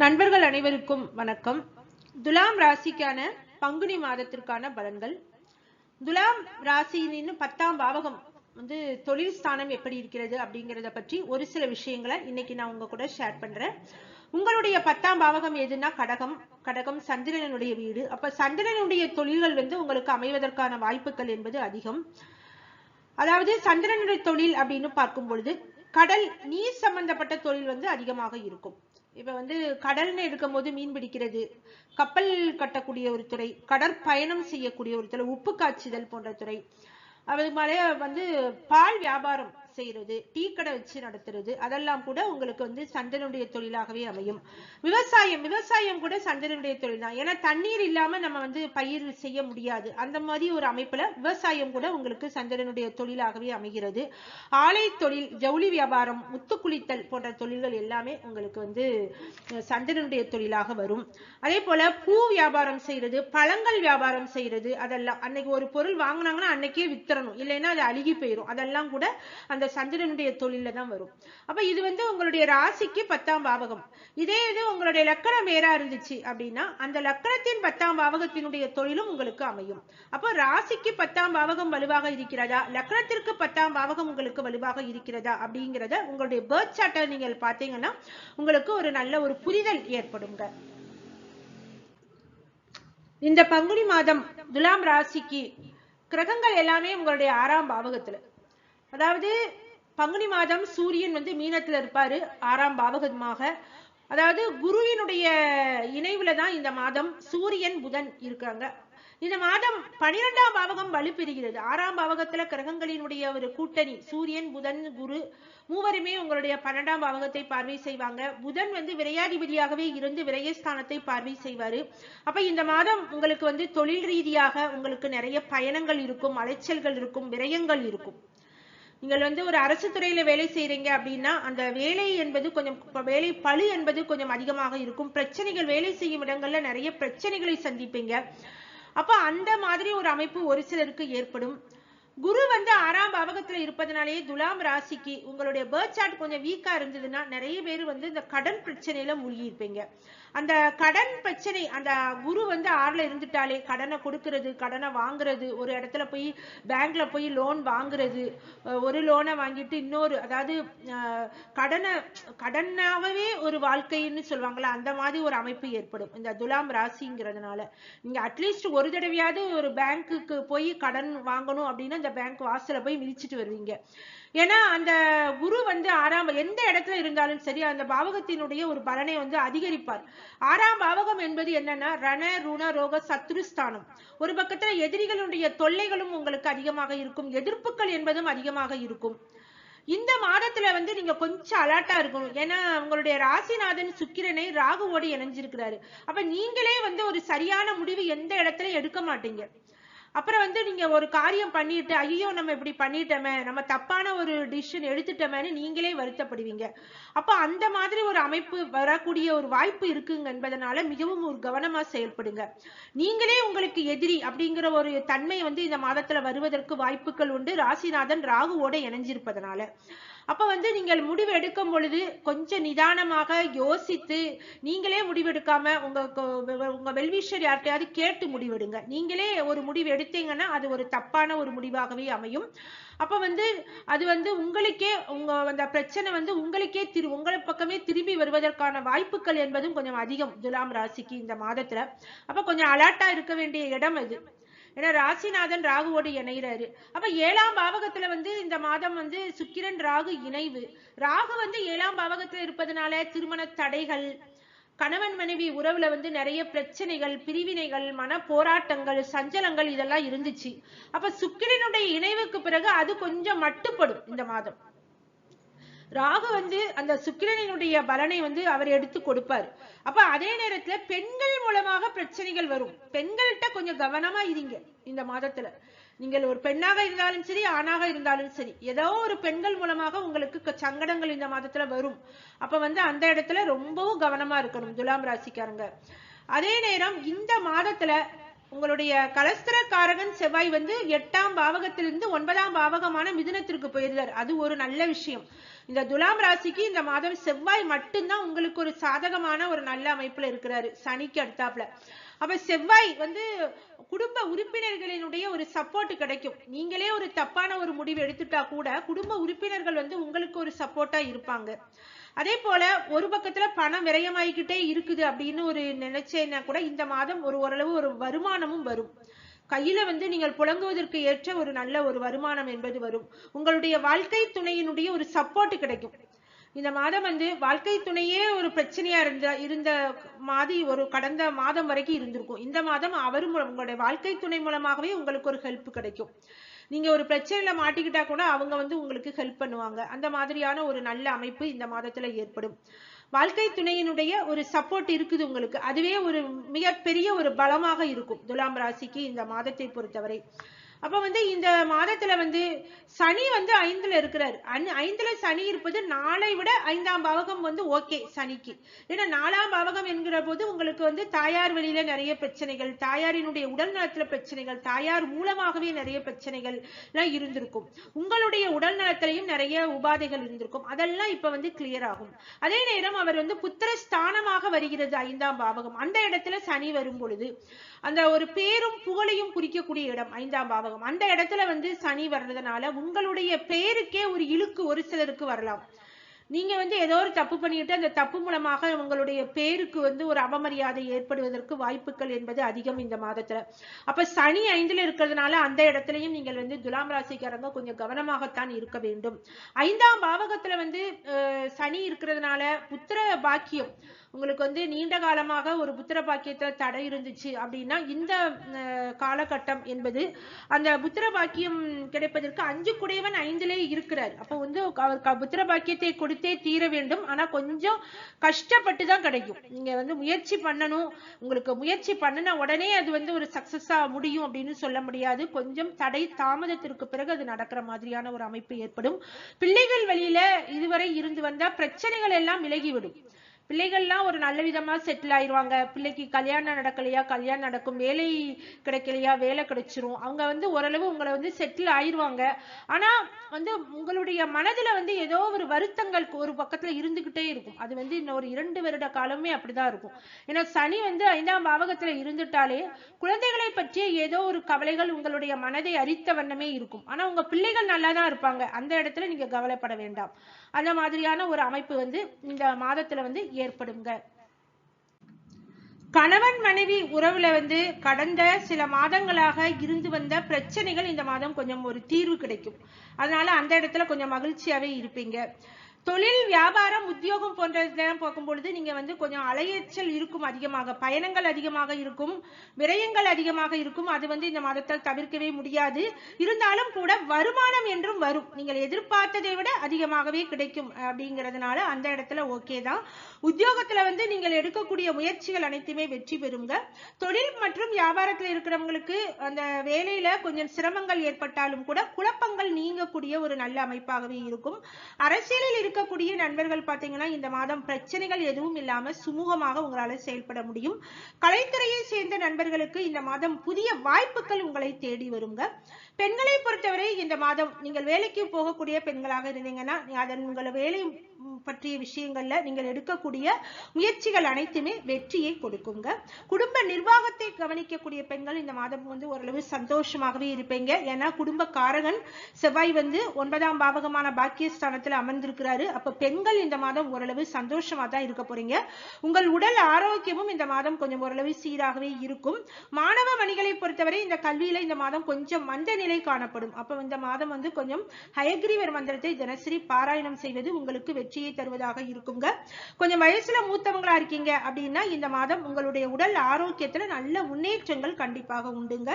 நண்பர்கள் அனைவருக்கும் வணக்கம். துலாம் ராசிக்கான பங்குனி மாதத்திற்கான பலன்கள். துலாம் ராசியின் பத்தாம் பாவகம் வந்து தொழில் ஸ்தானம் எப்படி இருக்கிறது அப்படிங்கறத பற்றி ஒரு சில விஷயங்களை இன்னைக்கு நான் உங்க கூட ஷேர் பண்றேன். உங்களுடைய பத்தாம் பாவகம் எதுனா கடகம். கடகம் சந்திரனுடைய வீடு. அப்ப சந்திரனுடைய தொழில்கள் வந்து உங்களுக்கு அமைவதற்கான வாய்ப்புகள் என்பது அதிகம். அதாவது சந்திரனுடைய தொழில் அப்படின்னு பார்க்கும் பொழுது கடல் நீர் சம்பந்தப்பட்ட தொழில் வந்து அதிகமாக இருக்கும். இப்போ வந்து கடல்னு இருக்கும்போது மீன் பிடிக்கிறது. கப்பல் கட்டக்கூடிய ஒரு துறை கடற்பயணம் செய்யக்கூடிய ஒரு துறை உப்பு காய்ச்சுதல் போன்ற துறை. அது மாதிரி வந்து பால் வியாபாரம். செய்யறது டீ கடை வச்சு நடத்துறது அதெல்லாம் கூட உங்களுக்கு வந்து சந்தனுடைய தொழிலாகவே அமையும். விவசாயம் விவசாயம் கூட சந்தனுடைய தொழில் தான் ஏன்னா தண்ணீர் இல்லாம நம்ம வந்து பயிர் செய்ய முடியாது. அந்த மாதிரி ஒரு அமைப்புல விவசாயம் கூட உங்களுக்கு சந்திரனுடைய தொழிலாகவே அமைகிறது. ஆலை தொழில் ஜவுளி வியாபாரம் முத்துக்குளித்தல் போன்ற தொழில்கள் எல்லாமே உங்களுக்கு வந்து அஹ், சந்திரனுடைய தொழிலாக வரும். அதே போல பூ வியாபாரம் செய்யறது பழங்கள் வியாபாரம் செய்யறது அதெல்லாம். அன்னைக்கு ஒரு பொருள் வாங்கினாங்கன்னா அன்னைக்கே வித்துறணும். இல்லைன்னா அது அழுகி போயிடும் அதெல்லாம் கூட அந்த சந்திரனுடைய தொழில தான் வரும். அப்ப இது வந்து உங்களுடைய ராசிக்கு பத்தாம் பாவகம். இதே இது உங்களுடைய லக்கணம் வேறா இருந்துச்சு அப்படின்னா அந்த லக்கணத்தின் பத்தாம் பாவகத்தினுடைய தொழிலும் உங்களுக்கு அமையும். அப்போ ராசிக்கு பத்தாம் பாவகம் வலுவாக இருக்கிறதா? லக்கணத்திற்கு பத்தாம் பாவகம் உங்களுக்கு வலுவாக இருக்கிறதா? அப்படிங்கிறத உங்களுடைய பேர்த் சார்ட்டை நீங்கள் பார்த்தீங்கன்னா உங்களுக்கு ஒரு நல்ல ஒரு புரிதல் ஏற்படுங்க. இந்த பங்குனி மாதம் துலாம் ராசிக்கு கிரகங்கள் எல்லாமே உங்களுடைய ஆறாம் பாவகத்துல. அதாவது பங்குனி மாதம் சூரியன் வந்து மீனத்துல இருப்பாரு ஆறாம் பாவகமாக. அதாவது குருவினுடைய இணைவுல தான் இந்த மாதம் சூரியன் புதன் இருக்காங்க. இந்த மாதம் பனிரெண்டாம் பாவகம் வலுப்பெறுகிறது. ஆறாம் பாவகத்துல கிரகங்களினுடைய ஒரு கூட்டணி சூரியன் புதன் குரு மூவருமே உங்களுடைய பன்னெண்டாம் பாவகத்தை பார்வை செய்வாங்க. புதன் வந்து விரையாதிபதியாகவே இருந்து விரயஸ்தானத்தை பார்வை செய்வாரு. அப்ப இந்த மாதம் உங்களுக்கு வந்து தொழில் ரீதியாக உங்களுக்கு நிறைய பயணங்கள் இருக்கும் அலைச்சல்கள் இருக்கும் விரயங்கள் இருக்கும். நீங்கள் வந்து ஒரு அரசு துறையில வேலை செய்யறீங்க அப்படின்னா அந்த வேலை என்பது கொஞ்சம் வேலை பழு என்பது கொஞ்சம் அதிகமாக இருக்கும். பிரச்சனைகள் வேலை செய்யும் இடங்கள்ல நிறைய பிரச்சனைகளை சந்திப்பீங்க. அப்ப அந்த மாதிரி ஒரு அமைப்பு ஒரு சிலருக்கு ஏற்படும். குரு வந்து ஆறாம் பாவகத்துல இருப்பதனாலேயே துலாம் ராசிக்கு உங்களுடைய பேர்த் சார்ட் கொஞ்சம் வீக்கா இருந்ததுன்னா நிறைய பேர் வந்து இந்த கடன் பிரச்சனையில மூழ்கி இருப்பீங்க. அந்த கடன் பிரச்சனை அந்த குரு வந்து ஆறுல இருந்துட்டாலே கடனை கொடுக்கறது கடனை வாங்குறது ஒரு இடத்துல போய் பேங்க்ல போய் லோன் வாங்குறது ஒரு லோனை வாங்கிட்டு இன்னொரு அதாவது கடனை கடனாகவே ஒரு வாழ்க்கைன்னு சொல்லுவாங்கல்ல அந்த மாதிரி ஒரு அமைப்பு ஏற்படும். இந்த துலாம் ராசிங்கிறதுனால. நீங்க அட்லீஸ்ட் ஒரு தடவையாவது ஒரு பேங்க்குக்கு போய் கடன் வாங்கணும் அப்படின்னா அந்த பேங்க் வாசல போய் மிதிச்சிட்டு வருவீங்க. ஏன்னா அந்த குரு வந்து ஆறாம் எந்த இடத்துல இருந்தாலும் சரி அந்த பாவகத்தினுடைய ஒரு பலனை வந்து அதிகரிப்பார். ஆறாம் பாவகம் என்பது என்னன்னா ரண ருண ரோக சத்ருஸ்தானம் ஒரு பக்கத்துல எதிரிகளுடைய தொல்லைகளும் உங்களுக்கு அதிகமாக இருக்கும் எதிர்ப்புகள் என்பதும் அதிகமாக இருக்கும். இந்த மாதத்துல வந்து நீங்க கொஞ்சம் அலர்ட்டா இருக்கணும். ஏன்னா உங்களுடைய ராசிநாதன் சுக்கிரனை ராகுவோடு இணைஞ்சிருக்கிறாரு. அப்ப நீங்களே வந்து ஒரு சரியான முடிவு எந்த இடத்துல எடுக்க மாட்டீங்க? அப்புறம் வந்து நீங்க ஒரு காரியம் பண்ணிட்டு ஐயோ நம்ம இப்படி பண்ணிட்டோமே நம்ம தப்பான ஒரு டிசிஷன் எடுத்துட்டோமேன்னு நீங்களே வருத்தப்படுவீங்க. அப்ப அந்த மாதிரி ஒரு அமைப்பு வரக்கூடிய ஒரு வாய்ப்பு இருக்குங்க என்பதனால மிகவும் ஒரு கவனமா செயல்படுங்க. நீங்களே உங்களுக்கு எதிரி அப்படிங்கிற ஒரு தன்மை வந்து இந்த மாதத்துல வருவதற்கு வாய்ப்புகள் உண்டு. ராசிநாதன் ராகுவோட இணைஞ்சிருப்பதனால. அப்ப வந்து நீங்கள் முடிவு எடுக்கும் பொழுது கொஞ்சம் நிதானமாக யோசித்து நீங்களே முடிவெடுக்காம உங்க கொ- உங்க வெல்விஷர் யார்கிட்டயாவது கேட்டு முடிவெடுங்க. நீங்களே ஒரு முடிவு எடுத்தீங்கன்னா அது ஒரு தப்பான ஒரு முடிவாகவே அமையும். அப்ப வந்து அது வந்து உங்களுக்கே உங்க அந்த பிரச்சனை வந்து உங்களுக்கே திரு உங்களை பக்கமே திரும்பி வருவதற்கான வாய்ப்புகள் என்பதும் கொஞ்சம் அதிகம். துலாம் ராசிக்கு இந்த மாதத்துல. அப்ப கொஞ்சம் அலர்ட்டா இருக்க வேண்டிய இடம் அது. ஏன்னா ராசிநாதன் ராகுவோடு இணைகிறாரு அப்ப ஏழாம் பாவகத்துல வந்து இந்த மாதம் வந்து சுக்கிரன் ராகு இணைவு. ராகு வந்து ஏழாம் பாவகத்துல இருப்பதனால திருமண தடைகள் கணவன் மனைவி உறவுல வந்து நிறைய பிரச்சனைகள் பிரிவினைகள் மன போராட்டங்கள் சஞ்சலங்கள் இதெல்லாம் இருந்துச்சு. அப்ப சுக்கிரனுடைய இணைவுக்கு பிறகு அது கொஞ்சம் மட்டுப்படும் இந்த மாதம். ராகு வந்து அந்த சுக்கிரனினுடைய பலனை வந்து அவர் எடுத்து கொடுப்பார். அப்ப அதே நேரத்துல பெண்கள் மூலமாக பிரச்சனைகள் வரும். பெண்கள்கிட்ட கொஞ்சம் கவனமா இருங்க இந்த மாதத்துல. நீங்கள் ஒரு பெண்ணாக இருந்தாலும் சரி ஆணாக இருந்தாலும் சரி ஏதோ ஒரு பெண்கள் மூலமாக உங்களுக்கு சங்கடங்கள் இந்த மாதத்துல வரும். அப்ப வந்து அந்த இடத்துல ரொம்பவும் கவனமா இருக்கணும் துலாம் ராசிக்காரங்க. அதே நேரம் இந்த மாதத்துல உங்களுடைய கலஸ்தரக்காரகன் செவ்வாய் வந்து எட்டாம் பாவகத்திலிருந்து ஒன்பதாம் பாவகமான மிதுனத்திற்கு போயிருந்தார். அது ஒரு நல்ல விஷயம். இந்த துலாம் ராசிக்கு இந்த மாதம் செவ்வாய் மட்டும்தான் உங்களுக்கு ஒரு சாதகமான ஒரு நல்ல அமைப்புல இருக்கிறாரு. சனிக்கு அடுத்தாப்புல. அப்ப செவ்வாய் வந்து குடும்ப உறுப்பினர்களினுடைய ஒரு சப்போர்ட் கிடைக்கும். நீங்களே ஒரு தப்பான ஒரு முடிவு எடுத்துட்டா கூட குடும்ப உறுப்பினர்கள் வந்து உங்களுக்கு ஒரு சப்போர்ட்டா இருப்பாங்க. அதே போல ஒரு பக்கத்துல பணம் விரயமாயிக்கிட்டே இருக்குது அப்படின்னு ஒரு நினைச்சேன்னா கூட இந்த மாதம் ஒரு ஓரளவு ஒரு வருமானமும் வரும். கையில வந்து நீங்கள் புழங்குவதற்கு ஏற்ற ஒரு நல்ல ஒரு வருமானம் என்பது வரும். உங்களுடைய வாழ்க்கை துணையினுடைய ஒரு சப்போர்ட் கிடைக்கும். இந்த மாதம் வந்து வாழ்க்கை துணையே ஒரு பிரச்சனையா இருந்த இருந்த மாதிரி ஒரு கடந்த மாதம் வரைக்கும் இருந்திருக்கும். இந்த மாதம் அவரும் உங்களுடைய வாழ்க்கை துணை மூலமாகவே உங்களுக்கு ஒரு ஹெல்ப் கிடைக்கும். நீங்க ஒரு பிரச்சனையில மாட்டிக்கிட்டா கூட அவங்க வந்து உங்களுக்கு ஹெல்ப் பண்ணுவாங்க. அந்த மாதிரியான ஒரு நல்ல அமைப்பு இந்த மாதத்துல ஏற்படும். வாழ்க்கை துணையினுடைய ஒரு சப்போர்ட் இருக்குது உங்களுக்கு. அதுவே ஒரு மிகப்பெரிய ஒரு பலமாக இருக்கும். துலாம் ராசிக்கு இந்த மாதத்தை பொறுத்தவரை. அப்ப வந்து இந்த மாதத்துல வந்து சனி வந்து ஐந்துல இருக்கிறார். அன்- ஐந்துல சனி இருப்பது நாளை விட ஐந்தாம் பாவகம் வந்து ஓகே சனிக்கு. ஏன்னா நாலாம் பாவகம் என்கிற போது உங்களுக்கு வந்து தாயார் வழியில நிறைய பிரச்சனைகள் தாயாரினுடைய உடல் நலத்துல பிரச்சனைகள் தாயார் மூலமாகவே நிறைய பிரச்சனைகள் எல்லாம் இருந்திருக்கும். உங்களுடைய உடல் நலத்திலையும் நிறைய உபாதைகள் இருந்திருக்கும். அதெல்லாம் இப்ப வந்து கிளியர் ஆகும். அதே நேரம் அவர் வந்து புத்திர ஸ்தானமாக வருகிறது ஐந்தாம் பாவகம். அந்த இடத்துல சனி வரும் பொழுது அந்த ஒரு பேரும் புகழையும் குறிக்கக்கூடிய இடம் ஐந்தாம் பாவகம். அந்த இடத்துல வந்து சனி வர்றதுனால உங்களுடைய பேருக்கே ஒரு இழுக்கு ஒரு சிலருக்கு வரலாம். நீங்க வந்து ஏதோ ஒரு தப்பு பண்ணிட்டு அந்த தப்பு மூலமாக உங்களுடைய பேருக்கு வந்து ஒரு அவமரியாதை ஏற்படுவதற்கு வாய்ப்புகள் என்பது அதிகம் இந்த மாதத்துல. அப்ப சனி ஐந்துல இருக்கிறதுனால அந்த இடத்துலயும் நீங்கள் வந்து துலாம் ராசிக்காரங்க கொஞ்சம் கவனமாகத்தான் இருக்க வேண்டும். ஐந்தாம் பாவகத்துல வந்து அஹ், சனி இருக்கிறதுனால புத்திர பாக்கியம் உங்களுக்கு வந்து நீண்ட காலமாக ஒரு புத்திர பாக்கியத்துல தடை இருந்துச்சு அப்படின்னா இந்த காலகட்டம் என்பது அந்த புத்திர பாக்கியம் கிடைப்பதற்கு அஞ்சு குடையவன் ஐந்திலே இருக்கிறார். அப்போ வந்து அவர் புத்திர பாக்கியத்தை கொடுத்தே தீர வேண்டும். ஆனா கொஞ்சம் கஷ்டப்பட்டு தான் கிடைக்கும். நீங்க வந்து முயற்சி பண்ணணும். உங்களுக்கு முயற்சி பண்ணின உடனே அது வந்து ஒரு சக்சஸா முடியும் அப்படின்னு சொல்ல முடியாது. கொஞ்சம் தடை தாமதத்திற்கு பிறகு அது நடக்கிற மாதிரியான ஒரு அமைப்பு ஏற்படும். பிள்ளைகள் வழியில இதுவரை இருந்து வந்த பிரச்சனைகள் எல்லாம் விலகிவிடும். பிள்ளைகள்லாம் ஒரு நல்ல விதமா செட்டில் ஆயிடுவாங்க பிள்ளைக்கு கல்யாணம் நடக்கலையா கல்யாணம் நடக்கும் வேலை கிடைக்கலையா வேலை கிடைச்சிரும். அவங்க வந்து ஓரளவு உங்களை வந்து செட்டில் ஆயிடுவாங்க ஆனா வந்து உங்களுடைய மனதுல வந்து ஏதோ ஒரு வருத்தங்கள் ஒரு பக்கத்துல இருந்துகிட்டே இருக்கும். அது வந்து இன்னும் ஒரு இரண்டு வருட காலமே அப்படிதான் இருக்கும். ஏன்னா சனி வந்து ஐந்தாம் பாவகத்துல இருந்துட்டாலே குழந்தைகளை பற்றிய ஏதோ ஒரு கவலைகள் உங்களுடைய மனதை அரித்த வண்ணமே இருக்கும். ஆனா உங்க பிள்ளைகள் நல்லா தான் இருப்பாங்க. அந்த இடத்துல நீங்க கவலைப்பட வேண்டாம். அந்த மாதிரியான ஒரு அமைப்பு வந்து இந்த மாதத்துல வந்து ஏற்படுங்க. கணவன் மனைவி உறவுல வந்து கடந்த சில மாதங்களாக இருந்து வந்த பிரச்சனைகள் இந்த மாதம் கொஞ்சம் ஒரு தீர்வு கிடைக்கும். அதனால அந்த இடத்துல கொஞ்சம் மகிழ்ச்சியாவே இருப்பீங்க. தொழில் வியாபாரம் உத்தியோகம் போன்றதெல்லாம் பார்க்கும் பொழுது நீங்க வந்து கொஞ்சம் அலையச்சல் இருக்கும் அதிகமாக பயணங்கள் அதிகமாக இருக்கும் விரயங்கள் அதிகமாக இருக்கும். அது வந்து இந்த மாதத்தால் தவிர்க்கவே முடியாது. இருந்தாலும் கூட வருமானம் என்றும் வரும். நீங்கள் எதிர்பார்த்ததை விட அதிகமாகவே கிடைக்கும் அப்படிங்கிறதுனால அந்த இடத்துல ஓகே தான். உத்தியோகத்துல வந்து நீங்கள் எடுக்கக்கூடிய முயற்சிகள் அனைத்துமே வெற்றி பெறுங்க. தொழில் மற்றும் வியாபாரத்துல இருக்கிறவங்களுக்கு அந்த வேலையில கொஞ்சம் சிரமங்கள் ஏற்பட்டாலும் கூட குழப்பங்கள் நீங்கக்கூடிய ஒரு நல்ல அமைப்பாகவே இருக்கும். அரசியலில் இருக்கக்கூடிய நண்பர்கள் பாத்தீங்கன்னா இந்த மாதம் பிரச்சனைகள் எதுவும் இல்லாம சுமூகமாக உங்களால செயல்பட முடியும். கலைத்துறையை சேர்ந்த நண்பர்களுக்கு இந்த மாதம் புதிய வாய்ப்புகள் உங்களை தேடி வருங்க. பெண்களை பொறுத்தவரை இந்த மாதம் நீங்கள் வேலைக்கு போகக்கூடிய பெண்களாக இருந்தீங்கன்னா அதன் உங்கள் வேலை பற்றிய விஷயங்கள்ல நீங்கள் எடுக்கக்கூடிய முயற்சிகள் அனைத்துமே வெற்றியை கொடுக்குங்க. குடும்ப நிர்வாகத்தை கவனிக்கக்கூடிய பெண்கள் இந்த மாதம் வந்து ஓரளவு சந்தோஷமாகவே இருப்பீங்க. ஏன்னா குடும்ப காரகன் செவ்வாய் வந்து ஒன்பதாம் பாவகமான பாக்கியஸ்தானத்துல அமர்ந்திருக்கிறாரு. அப்ப பெண்கள் இந்த மாதம் ஓரளவு சந்தோஷமா தான் இருக்க போறீங்க. உங்கள் உடல் ஆரோக்கியமும் இந்த மாதம் கொஞ்சம் ஓரளவு சீராகவே இருக்கும். மாணவ மணிகளை பொறுத்தவரை இந்த கல்வியில இந்த மாதம் கொஞ்சம் மந்த நிலை காணப்படும். அப்ப இந்த மாதம் வந்து கொஞ்சம் ஹயக்ரீவர் மந்திரத்தை தினசரி பாராயணம் செய்வது உங்களுக்கு வெற்றியை தருவதாக இருக்குங்க. கொஞ்சம் வயசுல மூத்தவங்களா இருக்கீங்க அப்படின்னா இந்த மாதம் உங்களுடைய உடல் ஆரோக்கியத்துல நல்ல முன்னேற்றங்கள் கண்டிப்பாக உண்டுங்க.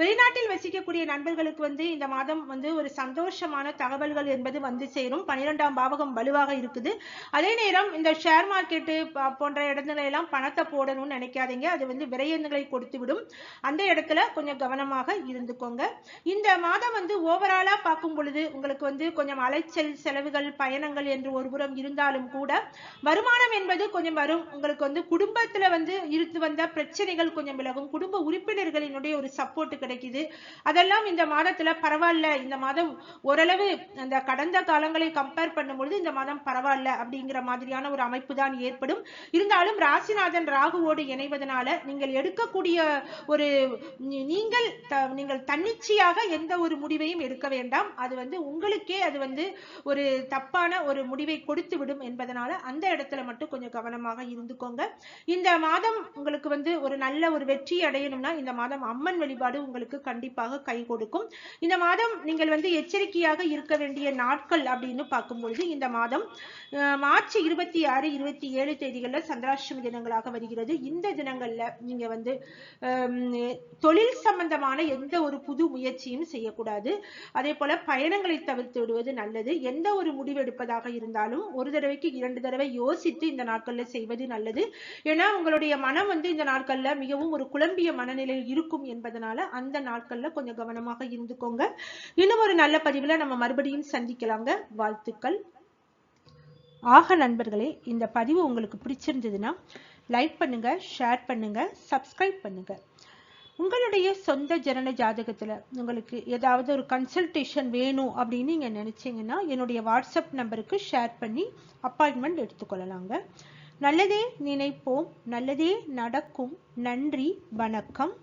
வெளிநாட்டில் வசிக்கக்கூடிய நண்பர்களுக்கு வந்து இந்த மாதம் வந்து ஒரு சந்தோஷமான தகவல்கள் என்பது வந்து சேரும். பனிரெண்டாம் பாவகம் வலுவாக இருக்குது. அதே நேரம் இந்த ஷேர் மார்க்கெட்டு போன்ற இடத்துல எல்லாம் பணத்தை போடணும்னு நினைக்காதீங்க. அது வந்து விரயங்களை கொடுத்து விடும் அந்த இடத்துல கொஞ்சம் கவனமாக இருந்துக்கோங்க. இந்த மாதம் வந்து ஓவராலா பார்க்கும் பொழுது உங்களுக்கு வந்து கொஞ்சம் அலைச்சல் செலவுகள் பயணங்கள் என்று ஒரு புறம் இருந்தாலும் கூட வருமானம் என்பது கொஞ்சம் வரும். உங்களுக்கு வந்து குடும்பத்துல வந்து இருந்து வந்த பிரச்சனைகள் கொஞ்சம் விலகும். குடும்ப உறுப்பினர்களினுடைய ஒரு சப்போர்ட் கிடைக்குது. அதெல்லாம் இந்த மாதத்துல பரவாயில்ல. இந்த மாதம் ஓரளவு அந்த கடந்த காலங்களை கம்பேர் பண்ணும்பொழுது இந்த மாதம் பரவாயில்ல அப்படிங்கிற மாதிரியான ஒரு அமைப்பு தான் ஏற்படும். இருந்தாலும் ராசிநாதன் ராகுவோடு இணைவதனால நீங்கள் எடுக்கக்கூடிய ஒரு நீங்கள் த- நீங்கள் தன்னிச்சையாக எந்த ஒரு முடிவையும் எடுக்க வேண்டாம். அது வந்து உங்களுக்கே அது வந்து ஒரு தப்பான ஒரு முடிவை கொடுத்து விடும் என்பதனால அந்த இடத்துல மட்டும் கொஞ்சம் கவனமாக இருந்துக்கோங்க. இந்த மாதம் உங்களுக்கு வந்து ஒரு நல்ல ஒரு வெற்றி அடையணும்னா இந்த மாதம் அம்மன் வழிபாடு உங்களுக்கு கண்டிப்பாக கை கொடுக்கும். இந்த மாதம் நீங்கள் வந்து எச்சரிக்கையாக இருக்க வேண்டிய நாட்கள் அப்படின்னு பார்க்கும்பொழுது இந்த மாதம் மார்ச் இருபத்தி ஆறு இருபத்தி ஏழு தேதிகளில் சந்திராஷ்டமி தினங்களாக வருகிறது. இந்த தினங்கள்ல நீங்க வந்து தொழில் சம்பந்தமான எந்த ஒரு புது முயற்சியும் செய்யக்கூடாது. அதே போல பயணங்களை தவிர்த்து விடுவது நல்லது. எந்த ஒரு முடிவு எடுப்பதாக இருந்தாலும் ஒரு தடவைக்கு இரண்டு தடவை யோசித்து இந்த நாட்கள்ல செய்வது நல்லது. ஏன்னா உங்களுடைய மனம் வந்து இந்த நாட்கள்ல மிகவும் ஒரு குழம்பிய மனநிலையில் இருக்கும் என்பதனால அந்த நாட்கள்ல கொஞ்சம் கவனமாக இருந்துக்கோங்க. இன்னும் ஒரு நல்ல பதிவுல நம்ம மறுபடியும் சந்திக்கலாங்க. வாழ்த்துக்கள். ஆக நண்பர்களே இந்த பதிவு உங்களுக்கு பிடிச்சிருந்ததுன்னா லைக் பண்ணுங்க ஷேர் பண்ணுங்க சப்ஸ்கிரைப் பண்ணுங்க. உங்களுடைய சொந்த ஜனன ஜாதகத்துல உங்களுக்கு ஏதாவது ஒரு கன்சல்டேஷன் வேணும் அப்படின்னு நீங்க நினைச்சீங்கன்னா என்னுடைய வாட்ஸ்அப் நம்பருக்கு ஷேர் பண்ணி அப்பாயின்மெண்ட் எடுத்துக்கொள்ளலாங்க. நல்லதே நினைப்போம் நல்லதே நடக்கும். நன்றி வணக்கம்.